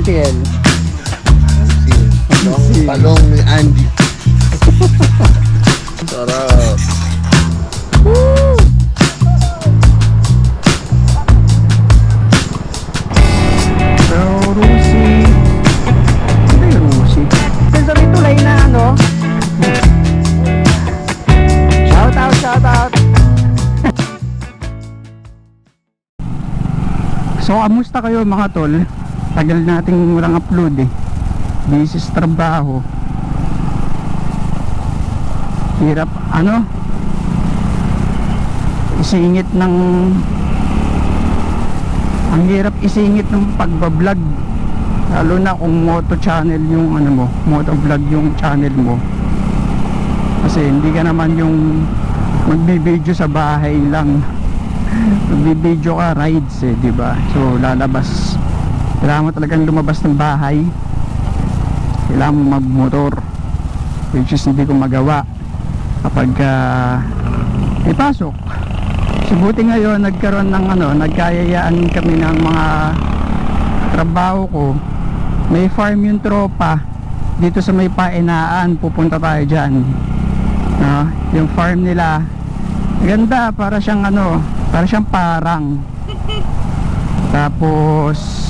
TL. Yung palong ni Andy. Sarap. So, Rusi. Ano yung Rusi? Sa may tulay na ano? Shout out, shout out. so, amusta kayo mga tol? Tagal nating walang upload eh. Busy sa trabaho. Hirap, ano? Isingit ng ang hirap isingit ng pagbablog lalo na kung moto channel yung ano mo moto vlog yung channel mo kasi hindi ka naman yung magbibideo sa bahay lang magbibideo ka rides eh di ba so lalabas kailangan mo talagang lumabas ng bahay kailangan mo magmotor which is hindi ko magawa kapag uh, may pasok So buti ngayon nagkaroon ng ano, nagkayayaan kami ng mga trabaho ko. May farm yung tropa dito sa may painaan, pupunta tayo diyan. No, yung farm nila. Ganda para siyang ano, para siyang parang. Tapos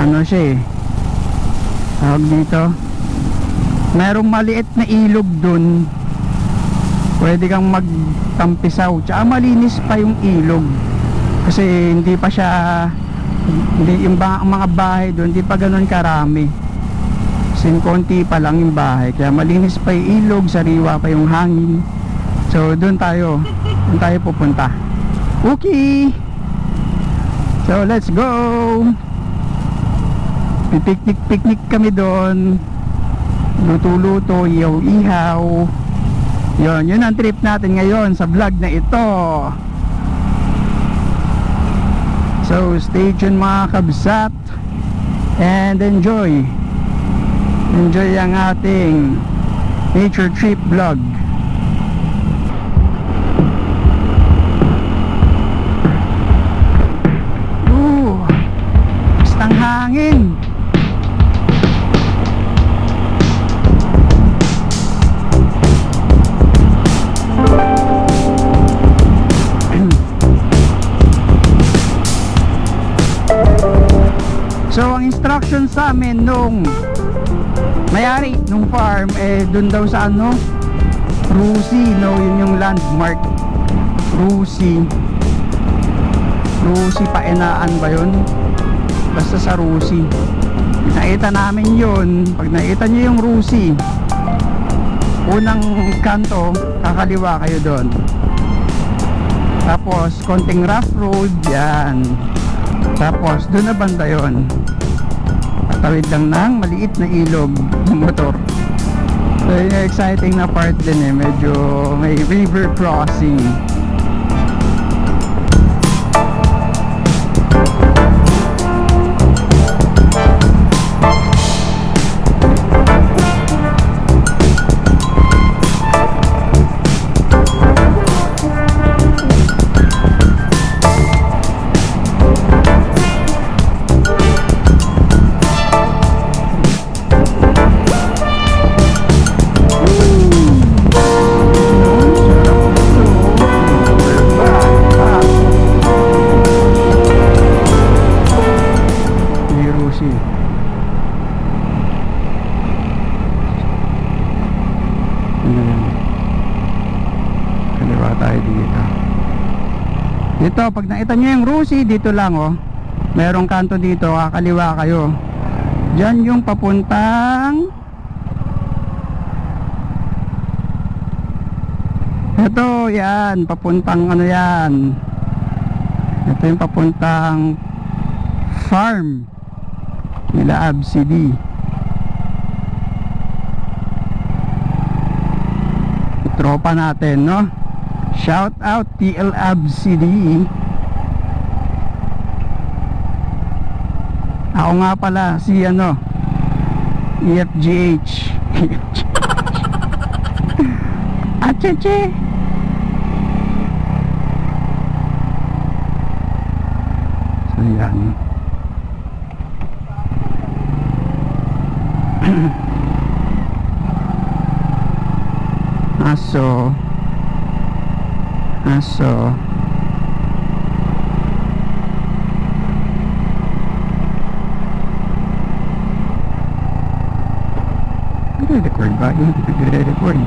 ano siya eh. Tawag dito. Merong maliit na ilog dun. Pwede kang magtampisaw. Tsaka malinis pa yung ilog. Kasi hindi pa siya hindi yung ba, mga bahay doon hindi pa ganun karami. Sin konti pa lang yung bahay. Kaya malinis pa yung ilog sariwa pa yung hangin. So doon tayo. Doon tayo pupunta. Okay so let's go pipiknik piknik kami doon luto-luto ihaw-ihaw yun, yun ang trip natin ngayon sa vlog na ito. So, stay tuned mga kabsat and enjoy. Enjoy ang ating nature trip vlog. Ooh, hangin. Instruction sa amin nung may-ari nung farm eh dun daw sa ano Rusi no yun yung landmark. Rusi. Rusi paenaan ba yun? Basta sa Rusi. Nakita namin yun. Pag nakita nyo yung Rusi unang kanto kakaliwa kayo doon tapos konting rough road yan. Tapos doon na banda yon tatawid lang ng maliit na ilog ng motor. So yun exciting na part din eh. Medyo may river crossing Dito, pag nakita nyo yung Rusi, dito lang oh. Merong kanto dito, kakaliwa kayo. Diyan yung papuntang Ito, yan, papuntang ano yan. Ito yung papuntang farm nila ABCD. Tropa natin, no? Shout out TL ABCD. Ako nga pala si ano EFGH. Acheche. So yan. aso aso Nagre-record ba? Yun, nagre-record.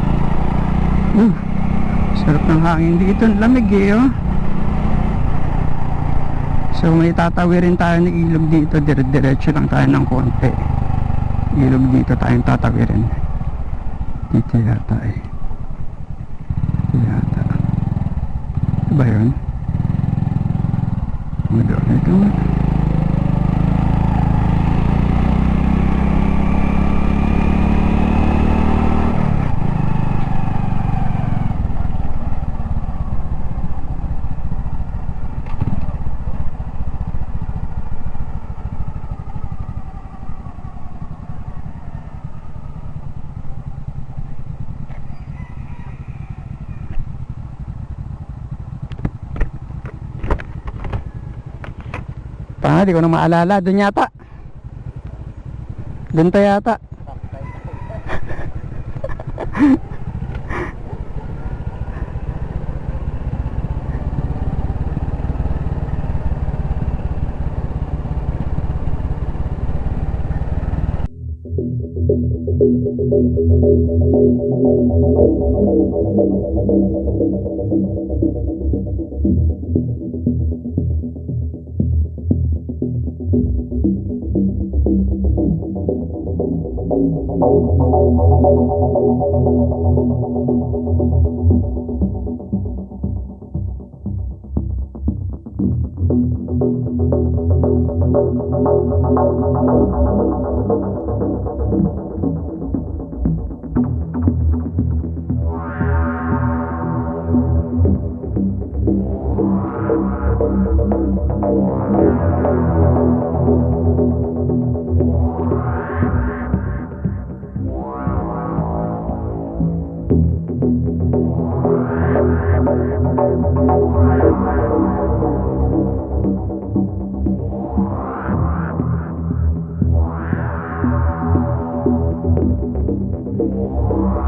Uh, sarap ng hangin dito. Lamig eh, oh. So may tatawirin tayo ng ilog dito. Dire-diretso lang tayo ng konti. Ilog dito tayong tatawirin. Dito yata eh. Dito yata. Ito ba yun? Ito, ito. Pa, di ko na maalala. Doon yata. Doon tayo yata. Thank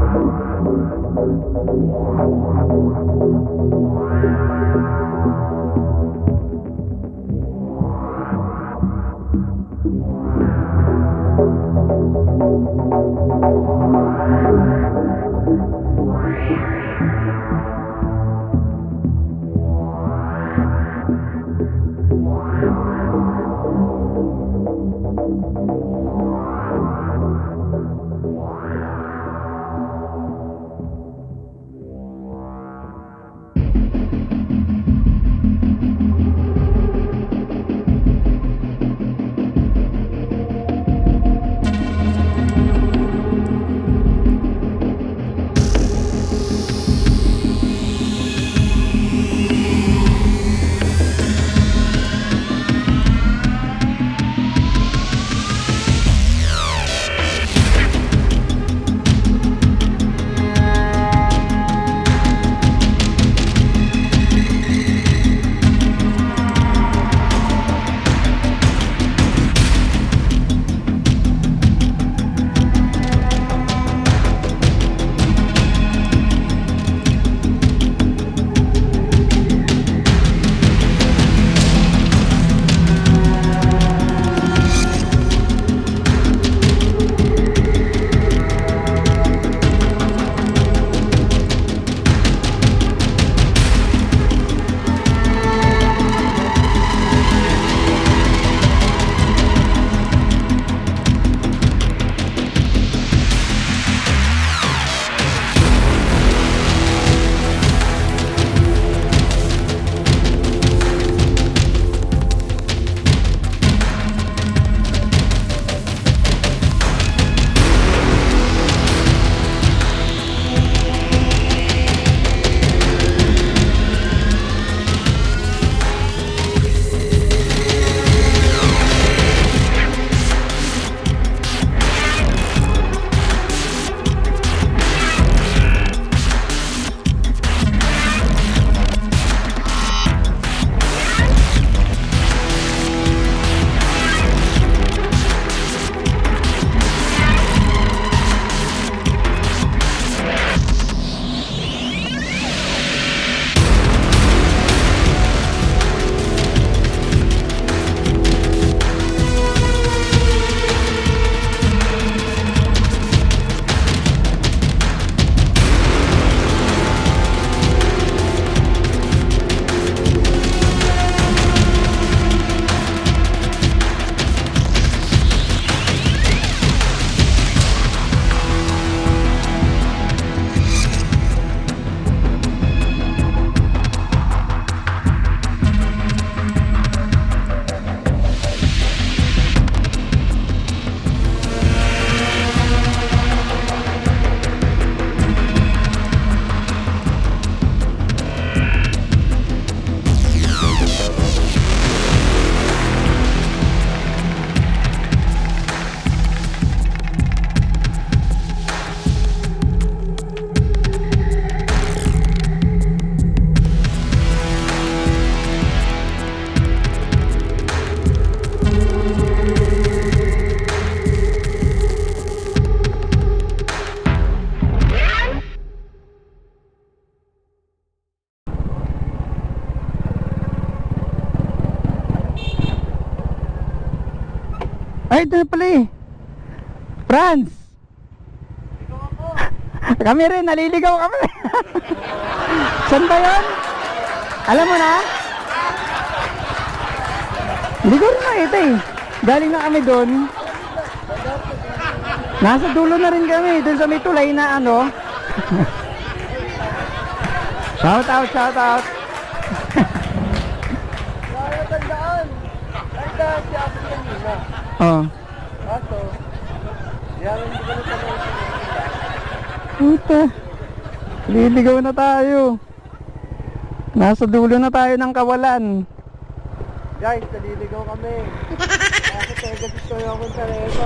Ay, ito na pala eh. Franz! kami rin, naliligaw kami. Saan ba yun? Alam mo na? Hindi ko rin makita eh. Galing na kami doon. Nasa dulo na rin kami, doon sa may tulay na ano. shout out, shout out. Tandaan. Tandaan si Apo kanina. Oh. Kaso, yan hindi ko na Puta. Liligaw na tayo. Nasa dulo na tayo ng kawalan. Guys, naliligaw kami. Kasi tega si Toy akong tareto.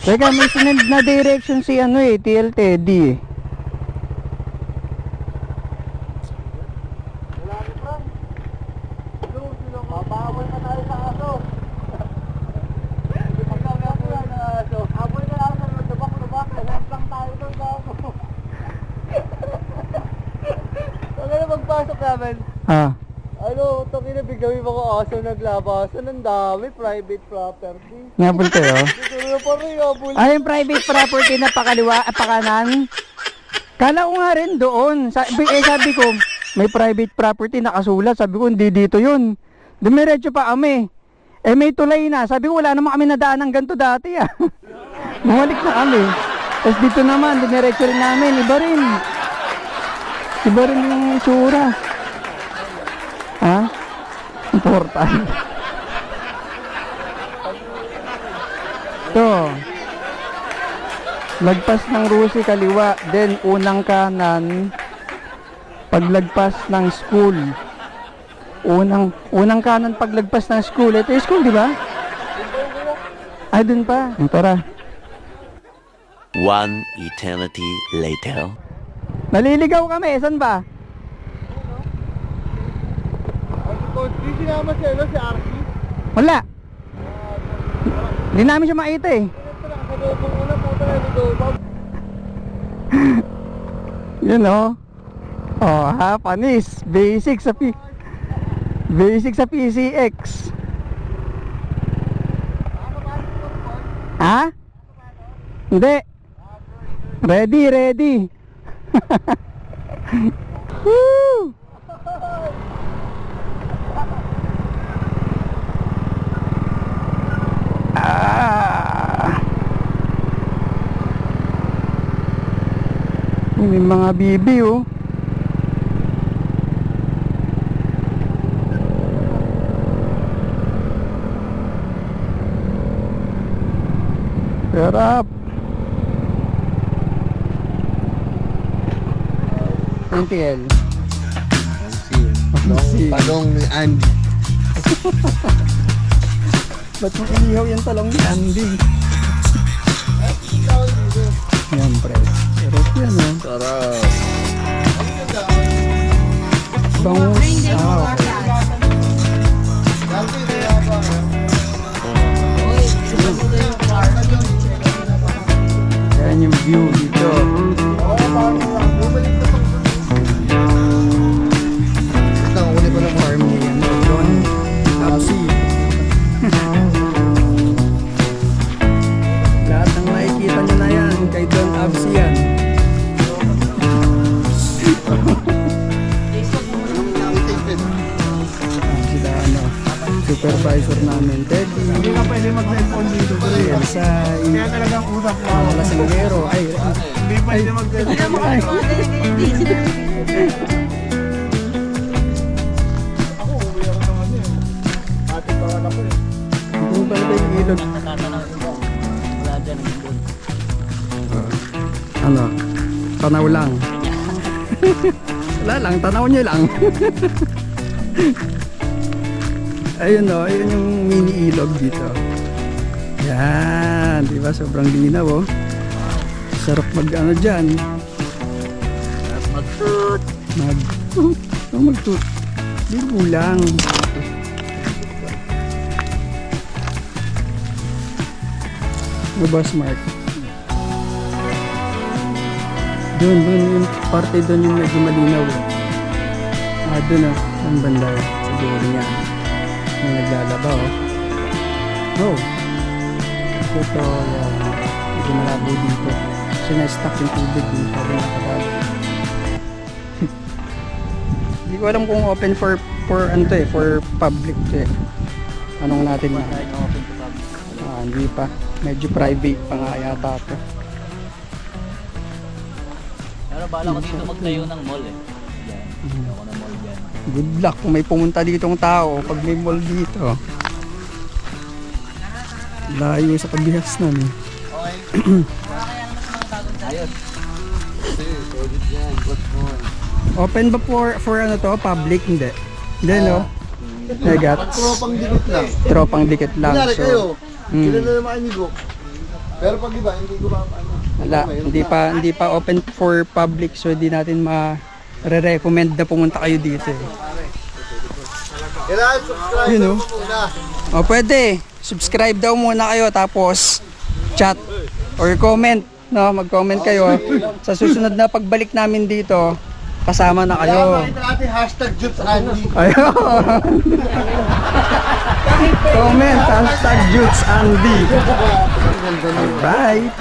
Teka, may sinend na direction si ano eh, TL Teddy eh. Wala ni Frank. Hello, sino ko? Mabawal na tayo sa aso. Hindi pa kami ako yan na aso. Habol na lang sa lubak-lubak. Lahat lang tayo doon sa aso. Ano na magpasok namin? Ah, Ano, ito kinabigawin mga aso naglabasan. Ang dami, private property. ngabol kayo. Ito na pa rin, abul. Ay, yung private property na pakaliwa, ah, pakanan. Kala ko nga rin doon. Sabi, eh, sabi ko, may private property nakasulat. Sabi ko, hindi dito yun. Dumiretso pa kami. Eh, may tulay na. Sabi ko, wala naman kami nadaan ng ganito dati ah. Bumalik na kami. Tapos dito naman, dumiretso rin namin. Iba rin. Iba rin yung itsura. Ha? Important. Ito. Lagpas ng Rusi kaliwa, then unang kanan. Paglagpas ng school. Unang unang kanan paglagpas ng school. Ito yung school, di ba? Ay, dun pa. Tara. One eternity later. Naliligaw kami. Saan ba? Sinama si, ano, si Archie. Wala. Hindi namin siya makita eh. Yun oh. Oh, ha, panis. Basic sa P... Basic sa PCX. Ha? Hindi. Ready, ready. Woo! Ah. May mga bibi oh. Sarap. NTL. Talong, talong ni Andy. Ba't mo inihaw yung talong ni Andy? Yan, pre. Sarap yan. Sarap. Sa Kaya talagang usap mo. mga lasanggero. Ay, Hindi pa eh. Yung pala ba yung ilog? Ano? Tanaw lang. Wala lang, tanaw nyo lang. ayun o, ayun yung mini ilog dito. Yan, di ba? Sobrang linaw oh. Sarap mag ano dyan. Mag-toot. Mag... Oh, mag-toot. Di lang. Ano ba smart? Doon, doon yung parte doon yung medyo malinaw eh. Ah, doon ah, ang banda sa dulo niya. May naglalaba oh. Oh. Ito, yan. Medyo malabo dito. Kasi na-stuck yung tubig dito. Sabi nakabag. Hindi ko alam kung open for for ano to eh, for public to eh. Anong natin na? Ah, hindi pa. Medyo private pa nga yata to. Pero bala ko dito magtayo ng mall eh. Dyan. Good luck kung may pumunta ditong tao pag may mall dito. Layo sa kabihas na eh. Ayos. Open ba for for ano to? Public? Hindi. Hindi no? Negats. Tropang dikit lang. Tropang dikit lang. Kunyari kayo, So, mm, kilala naman kayo ni Go. Pero pag iba, hindi ko pa ano. wala. Hindi pa, hindi pa open for public so hindi natin ma re-recommend na pumunta kayo dito eh. Kailangan subscribe Yun, mo oh. muna. O pwede, subscribe daw muna kayo tapos chat or comment, no? Mag-comment kayo. Sa susunod na pagbalik namin dito, kasama na kayo. makita natin hashtag Jutes Andy. Ayun. comment, hashtag Jutes Andy. Alright.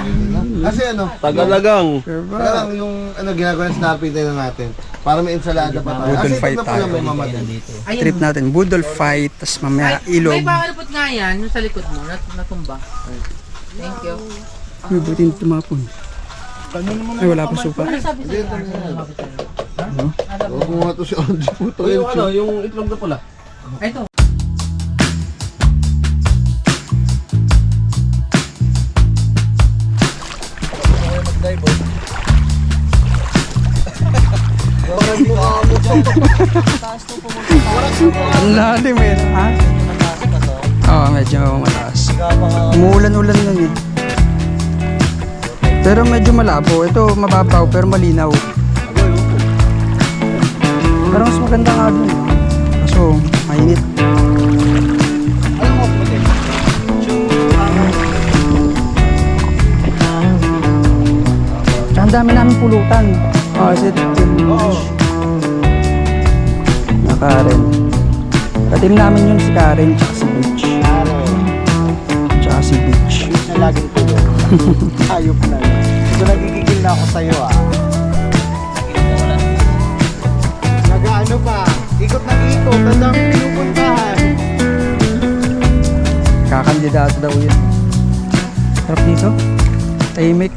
Kasi ano, Tagalagang. kaya lang yung ano, ginagawa ng snapping tayo natin. Para may ensalada pa tayo. Budol Kasi fight ito na pala tayo. may mamatay. Trip natin, budol fight, tas mamaya ilog. May pakalapot nga yan, yung sa likod mo, nat natumba. Thank you. May butin tumapon. Ay, wala pa supa. Ano sa'yo? Huwag mo nga to si Andy. Puto yun. ano, yung itlog na pula. Ito. Ang lalim eh, ha? Oo, medyo mataas. Umuulan-ulan nun eh. Pero medyo malabo. Ito mababaw pero malinaw. Pero mas maganda nga dun. Kaso, mainit. Ang dami namin pulutan. Oh, is it? Na Karen. Katim namin yun si Karen tsaka si Butch. Tsaka si Butch. na laging tuyo. Ayop na yun. So nagigigil na ako sa'yo ah. Nagaano pa. Ikot ng ikot. Ang dami pinupuntahan. Kakandidato daw yun. Sarap dito. Tahimik.